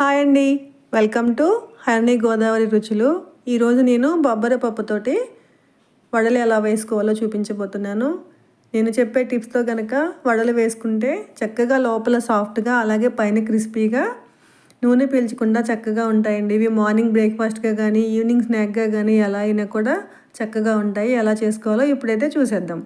Hi అండి welcome to హర్ని Godavari రుచులు ఈరోజు నేను బొబ్బర పప్పుతోటి వడలు ఎలా వేసుకోవాలో చూపించబోతున్నాను. నేను చెప్పే టిప్స్తో కనుక వడలు వేసుకుంటే చక్కగా లోపల సాఫ్ట్గా అలాగే పైన క్రిస్పీగా నూనె పీల్చకుండా చక్కగా ఉంటాయండి. ఇవి మార్నింగ్ బ్రేక్ఫాస్ట్గా కానీ ఈవినింగ్ స్నాక్గా కానీ ఎలా అయినా కూడా చక్కగా ఉంటాయి. ఎలా చేసుకోవాలో ఇప్పుడైతే చూసేద్దాం.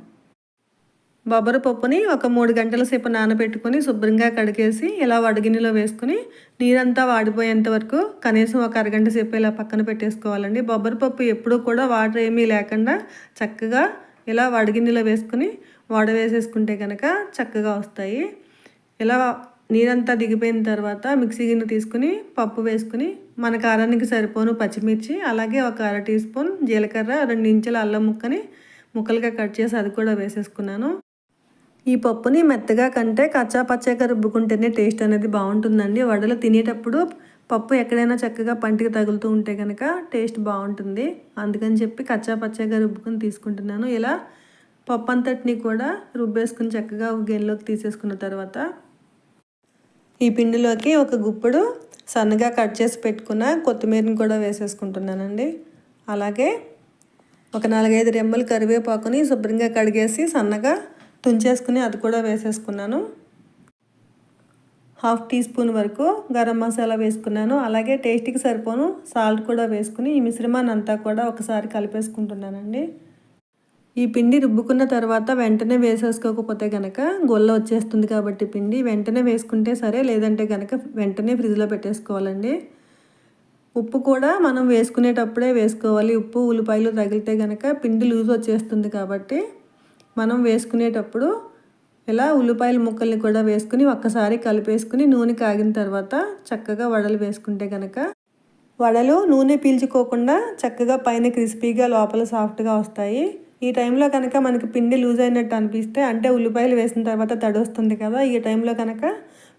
బొబ్బరి పప్పుని ఒక మూడు గంటల సేపు నానబెట్టుకొని శుభ్రంగా కడిగేసి ఇలా వడగిన్నెలో వేసుకుని నీరంతా వాడిపోయేంత వరకు కనీసం ఒక అరగంట సేపు ఇలా పక్కన పెట్టేసుకోవాలండి. బొబ్బరి పప్పు ఎప్పుడూ కూడా వాటర్ ఏమీ లేకుండా చక్కగా ఇలా వడగిన్నెలో వేసుకుని వేసేసుకుంటే కనుక చక్కగా వస్తాయి. ఇలా నీరంతా దిగిపోయిన తర్వాత మిక్సీ గిన్నె తీసుకుని పప్పు వేసుకుని మన కారానికి సరిపోను పచ్చిమిర్చి అలాగే ఒక అర టీ స్పూన్ జీలకర్ర రెండు ఇంచుల అల్లం ముక్కని ముక్కలుగా కట్ చేసి అది కూడా వేసేసుకున్నాను. ఈ పప్పుని మెత్తగా కంటే కచ్చా పచ్చగా రుబ్బుకుంటేనే టేస్ట్ అనేది బాగుంటుందండి. వడలు తినేటప్పుడు పప్పు ఎక్కడైనా చక్కగా పంటికి తగులుతూ ఉంటే కనుక టేస్ట్ బాగుంటుంది. అందుకని చెప్పి కచ్చా పచ్చగా రుబ్బుకొని తీసుకుంటున్నాను. ఇలా పప్పు అంతటిని కూడా రుబ్బేసుకుని చక్కగా ఒక గిన్నెలోకి తీసేసుకున్న తర్వాత ఈ పిండిలోకి ఒక గుప్పుడు సన్నగా కట్ చేసి పెట్టుకున్న కొత్తిమీరని కూడా వేసేసుకుంటున్నానండి. అలాగే ఒక నాలుగైదు రెమ్మలు కరివేపాకుని శుభ్రంగా కడిగేసి సన్నగా తుంచేసుకుని అది కూడా వేసేసుకున్నాను. హాఫ్ టీ స్పూన్ వరకు గరం మసాలా వేసుకున్నాను. అలాగే టేస్ట్కి సరిపోను సాల్ట్ కూడా వేసుకుని ఈ మిశ్రమాన్ని అంతా కూడా ఒకసారి కలిపేసుకుంటున్నానండి. ఈ పిండి రుబ్బుకున్న తర్వాత వెంటనే వేసేసుకోకపోతే కనుక గొల్ల వచ్చేస్తుంది కాబట్టి పిండి వెంటనే వేసుకుంటే సరే లేదంటే కనుక వెంటనే ఫ్రిడ్జ్లో పెట్టేసుకోవాలండి. ఉప్పు కూడా మనం వేసుకునేటప్పుడే వేసుకోవాలి. ఉప్పు ఉల్లిపాయలు తగిలితే కనుక పిండి లూజ్ వచ్చేస్తుంది కాబట్టి మనం వేసుకునేటప్పుడు ఇలా ఉల్లిపాయల ముక్కల్ని కూడా వేసుకుని ఒక్కసారి కలిపేసుకుని నూనె కాగిన తర్వాత చక్కగా వడలు వేసుకుంటే కనుక వడలు నూనె పీల్చుకోకుండా చక్కగా పైన క్రిస్పీగా లోపల సాఫ్ట్గా వస్తాయి. ఈ టైంలో కనుక మనకి పిండి లూజ్ అయినట్టు అనిపిస్తే అంటే ఉల్లిపాయలు వేసిన తర్వాత తడొస్తుంది కదా ఈ టైంలో కనుక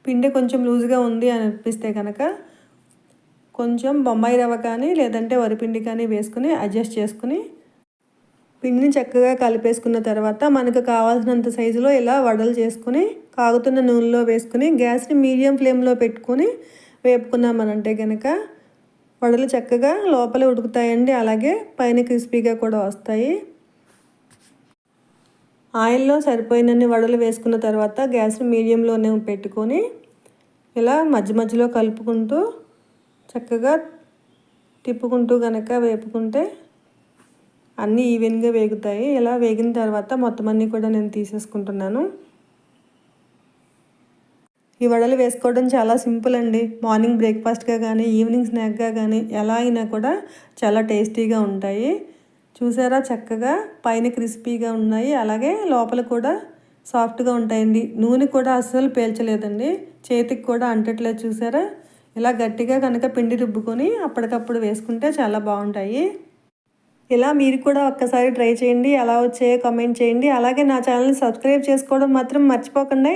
పిండి కొంచెం లూజ్గా ఉంది అని అనిపిస్తే కనుక కొంచెం బొంబాయి రవ్వ కానీ లేదంటే వరిపిండి కానీ వేసుకుని అడ్జస్ట్ చేసుకుని పిండిని చక్కగా కలిపేసుకున్న తర్వాత మనకు కావాల్సినంత సైజులో ఇలా వడలు చేసుకుని కాగుతున్న నూనెలో వేసుకుని గ్యాస్ని మీడియం ఫ్లేమ్లో పెట్టుకొని వేపుకున్నామనంటే కనుక వడలు చక్కగా లోపల ఉడుకుతాయండి. అలాగే పైన క్రిస్పీగా కూడా వస్తాయి. ఆయిల్లో సరిపోయినన్ని వడలు వేసుకున్న తర్వాత గ్యాస్ని మీడియంలోనే పెట్టుకొని ఇలా మధ్య మధ్యలో కలుపుకుంటూ చక్కగా తిప్పుకుంటూ కనుక వేపుకుంటే అన్నీ ఈవెన్గా వేగుతాయి. ఇలా వేగిన తర్వాత మొత్తం అన్నీ కూడా నేను తీసేసుకుంటున్నాను. ఈ వడలు వేసుకోవడం చాలా సింపుల్ అండి. మార్నింగ్ బ్రేక్ఫాస్ట్గా కానీ ఈవినింగ్ స్నాక్గా కానీ ఎలా అయినా కూడా చాలా టేస్టీగా ఉంటాయి. చూసారా చక్కగా? పైన క్రిస్పీగా ఉన్నాయి. అలాగే లోపల కూడా సాఫ్ట్గా ఉంటాయండి. నూనె కూడా అస్సలు పేల్చలేదండి. చేతికి కూడా అంటట్లేదు చూసారా? ఇలా గట్టిగా కనుక పిండి రుబ్బుకొని అప్పటికప్పుడు వేసుకుంటే చాలా బాగుంటాయి. ఇలా మీరు కూడా ఒక్కసారి ట్రై చేయండి ఎలా వచ్చాయో కమెంట్ చేయండి. అలాగే నా ఛానల్ని సబ్స్క్రైబ్ చేసుకోవడం మాత్రం మర్చిపోకండి.